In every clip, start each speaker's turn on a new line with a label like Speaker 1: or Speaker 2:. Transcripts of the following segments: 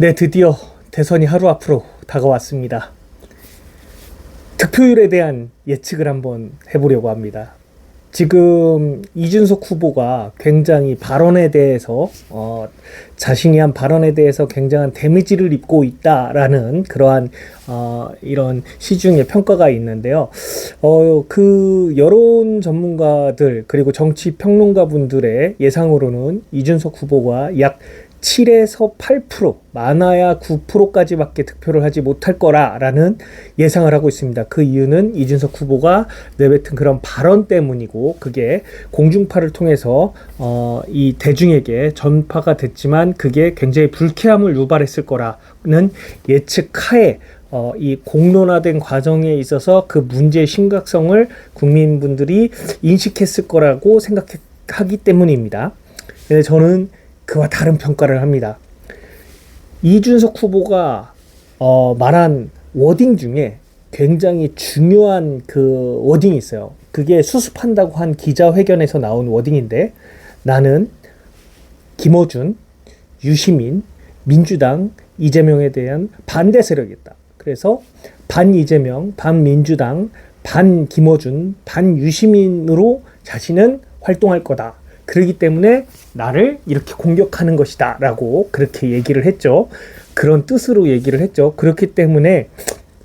Speaker 1: 네, 드디어 대선이 하루 앞으로 다가왔습니다. 득표율에 대한 예측을 한번 해보려고 합니다. 지금 이준석 후보가 굉장히 발언에 대해서 어, 자신이 한 발언에 대해서 굉장한 데미지를 입고 있다라는 그러한 어, 이런 시중의 평가가 있는데요. 어, 그 여론 전문가들 그리고 정치 평론가 분들의 예상으로는 이준석 후보가 약 7에서 8% 많아야 9%까지밖에 득표를 하지 못할 거라라는 예상을 하고 있습니다. 그 이유는 이준석 후보가 내뱉은 그런 발언 때문이고 그게 공중파를 통해서 어, 이 대중에게 전파가 됐지만 그게 굉장히 불쾌함을 유발했을 거라는 예측하에 어, 이 공론화된 과정에 있어서 그 문제의 심각성을 국민분들이 인식했을 거라고 생각하기 때문입니다. 근데 저는 그와 다른 평가를 합니다. 이준석 후보가 어, 말한 워딩 중에 굉장히 중요한 그 워딩이 있어요. 그게 수습한다고 한 기자회견에서 나온 워딩인데 나는 김어준, 유시민, 민주당, 이재명에 대한 반대 세력이다. 그래서 반 이재명, 반 민주당, 반 김어준, 반 유시민으로 자신은 활동할 거다. 그러기 때문에 나를 이렇게 공격하는 것이다 라고 그렇게 얘기를 했죠. 그런 뜻으로 얘기를 했죠. 그렇기 때문에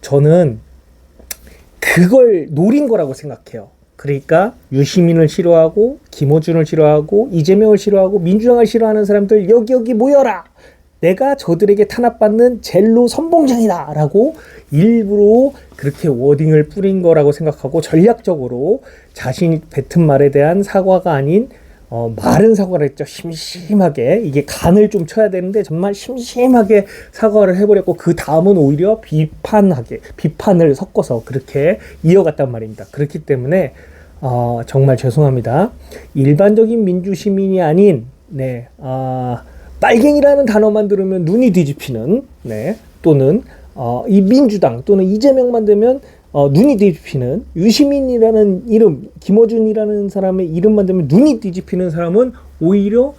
Speaker 1: 저는 그걸 노린 거라고 생각해요. 그러니까 유시민을 싫어하고 김호준을 싫어하고 이재명을 싫어하고 민주당을 싫어하는 사람들 여기 여기 모여라. 내가 저들에게 탄압받는 젤로 선봉장이다 라고 일부러 그렇게 워딩을 뿌린 거라고 생각하고 전략적으로 자신이 뱉은 말에 대한 사과가 아닌 어, 마른 사과를 했죠. 심심하게 이게 간을 좀 쳐야 되는데 정말 심심하게 사과를 해버렸고 그 다음은 오히려 비판하게 비판을 섞어서 그렇게 이어갔단 말입니다. 그렇기 때문에 어, 정말 죄송합니다. 일반적인 민주 시민이 아닌 네 아, 빨갱이라는 단어만 들으면 눈이 뒤집히는 네 또는 어, 이 민주당 또는 이재명만 되면 어, 눈이 뒤집히는 유시민이라는 이름, 김어준이라는 사람의 이름만 되면 눈이 뒤집히는 사람은 오히려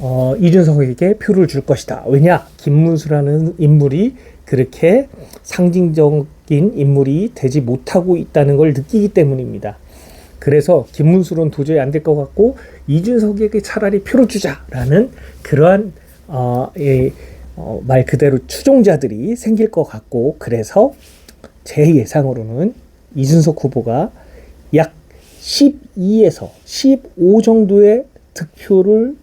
Speaker 1: 어, 이준석에게 표를 줄 것이다. 왜냐? 김문수라는 인물이 그렇게 상징적인 인물이 되지 못하고 있다는 걸 느끼기 때문입니다. 그래서 김문수는 도저히 안 될 것 같고 이준석에게 차라리 표를 주자라는 그러한 어, 예, 어, 말 그대로 추종자들이 생길 것 같고 그래서 제 예상으로는 이준석 후보가 약 12에서 15 정도의 득표를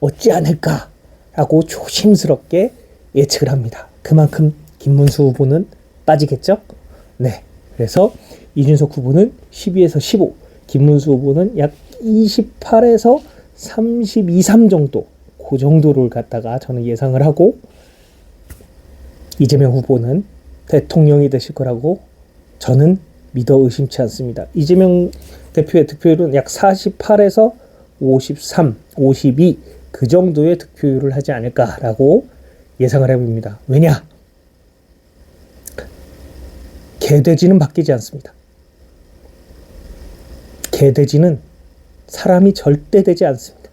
Speaker 1: 얻지 않을까라고 조심스럽게 예측을 합니다. 그만큼 김문수 후보는 빠지겠죠? 네. 그래서 이준석 후보는 12에서 15, 김문수 후보는 약 28에서 32, 3 정도, 그 정도를 갖다가 저는 예상을 하고, 이재명 후보는 대통령이 되실 거라고 저는 믿어 의심치 않습니다. 이재명 대표의 득표율은 약 48에서 53, 52 그 정도의 득표율을 하지 않을까라고 예상을 해봅니다. 왜냐? 개돼지는 바뀌지 않습니다. 개돼지는 사람이 절대 되지 않습니다.